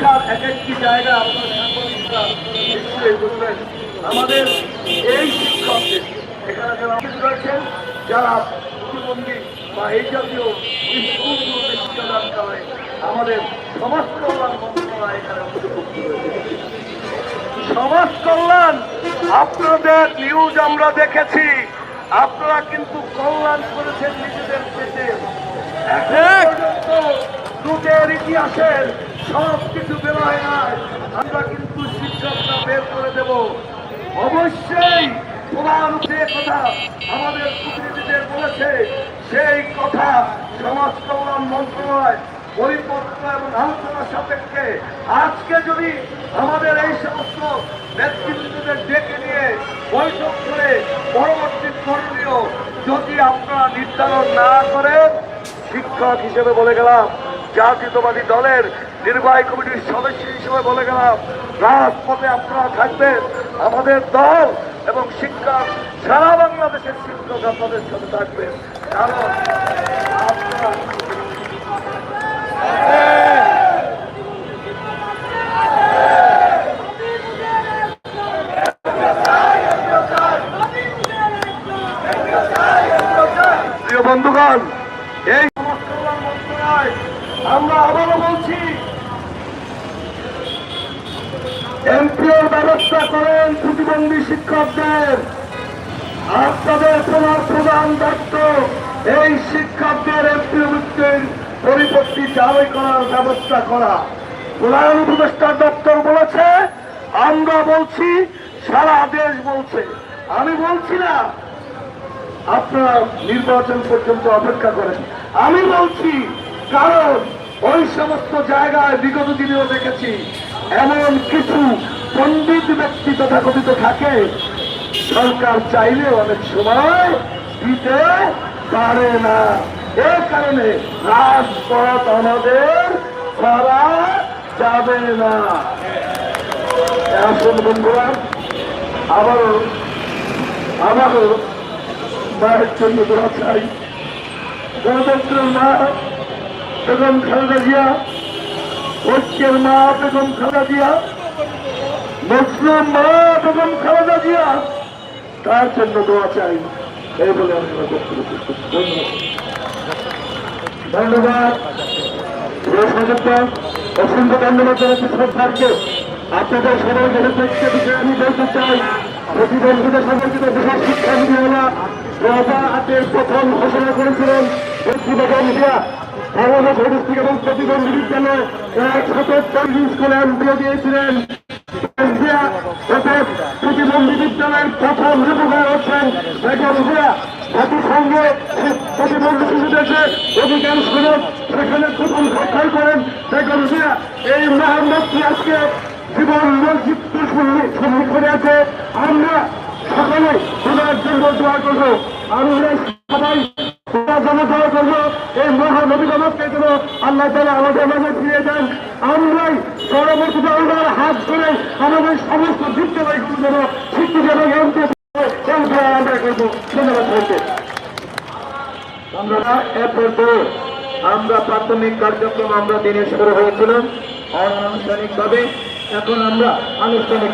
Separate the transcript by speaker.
Speaker 1: শিক্ষার এক একটি জায়গা আমাদের এই শিক্ষকদের এখানে যারা রয়েছেন যারা প্রতিবন্ধী বা এই জাতীয় স্কুলগুলোতে শিক্ষাদান করে আমাদের সমাজ কল্যাণ মন্ত্রণালয় এখানে অন্তর্ভুক্ত রয়েছে। সমাজ কল্যাণ আপনাদের নিউজ আমরা দেখেছি। আপনারা কিন্তু কল্যাণ করেছেন নিজেদের পেটে। লুটের ইতিহাসের সব কিছু বের হয় নাই আমরা কিন্তু শিক্ষকরা বের করে দেব। অবশ্যই প্রধান যে কথা আমাদের প্রতিনিধিদের বলেছে, সেই কথা সমাজ কল্যাণ মন্ত্রণালয় পরিপত্র এবং আলোচনা সাপেক্ষে আজকে যদি আমাদের এই সমস্ত নেতৃত্বদের ডেকে নিয়ে বৈঠক করে পরবর্তী করণীয় যদি আপনারা নির্ধারণ না করেন, শিক্ষক হিসেবে বলে গেলাম জাতীয়তাবাদী দলের নির্বাহী কমিটির সদস্য হিসেবে বলে গেলাম, রাজপথে আপনারা থাকবেন, আমাদের দল এবং শিক্ষক সারা বাংলাদেশের শিক্ষক আপনাদের সাথে থাকবেন। কারণ আপনারা বন্ধুগণ আমরা আবারও বলছি এমপিওর ব্যবস্থা করেন প্রতিবন্ধী শিক্ষকদের। আপনাদের প্রধান প্রধান দায়িত্ব এই শিক্ষকদের এমপিও বৃত্তির পরিপত্তি চালু করার ব্যবস্থা করা। প্রধান উপদেষ্টার দপ্তর বলেছে, আমরা বলছি, সারা দেশ বলছে। আমি বলছি না, আপনারা নির্বাচন পর্যন্ত অপেক্ষা করেন। আমি বলছি, কারণ ওই সমস্ত জায়গায় বিগত দিনেও দেখেছি, এমন কিছু পণ্ডিত ব্যক্তি তথাকথিত থাকে। সরকার চাইলে অনেক সময় দিতে পারে না। এ কারণে রাজপথ আমাদের করা যাবে না। আসুন বন্ধুরা, আবারও আবারও মায়ের জন্য দোয়া চাই। গণতন্ত্রের মা বেগম খালেদা জিয়া ঐক্যের মা বেগম খালেদা জিয়া, মুসলিম মা বেগম খালেদা জিয়া, তার জন্য দোয়া চাই। এই বলে। ধন্যবাদ। অসংখ্য ধন্যবাদ জানাচ্ছি সরকারকে। আপনাদের সবাই আমি বলতে চাই, প্রতিবন্ধীদের সম্পর্কিত বিশেষ শিক্ষা প্রথম ঘোষণা করেছিলেন বাংলাদেশ হরিস্টিক এবং প্রতিবন্ধী বিদ্যালয় এক শতক চল্লিশ স্কুলে এমপিও দিয়েছিলেন। প্রতিবন্ধী বিদ্যালয়ের প্রথম রিপোর্টার হচ্ছেন বেগম জিয়া জাতিসংঘে প্রতিবন্ধী শিশুদেরকে অধিকার সুযোগ সেখানে প্রথম স্বাক্ষর করেন বেগম জিয়া এই ব্যক্তি আজকে জীবন মসজিদ সম্মুখ করে আছে। আমরা সকলে ওনার জন্য দোয়া করব। আমরা সবাই দোয়া করব এই যেন আল্লাহ তালা আমাদের মাঝে আমরাই ওনার হাত ধরে আমাদের সমস্ত বিদ্যালয়গুলো যেন শিক্ষিত এবং আমরা আমরা আমরা প্রাথমিক কার্যক্রম আমরা দিনে শুরু হয়েছিলাম অনানুষ্ঠানিক ভাবে এখন আমরা আনুষ্ঠানিক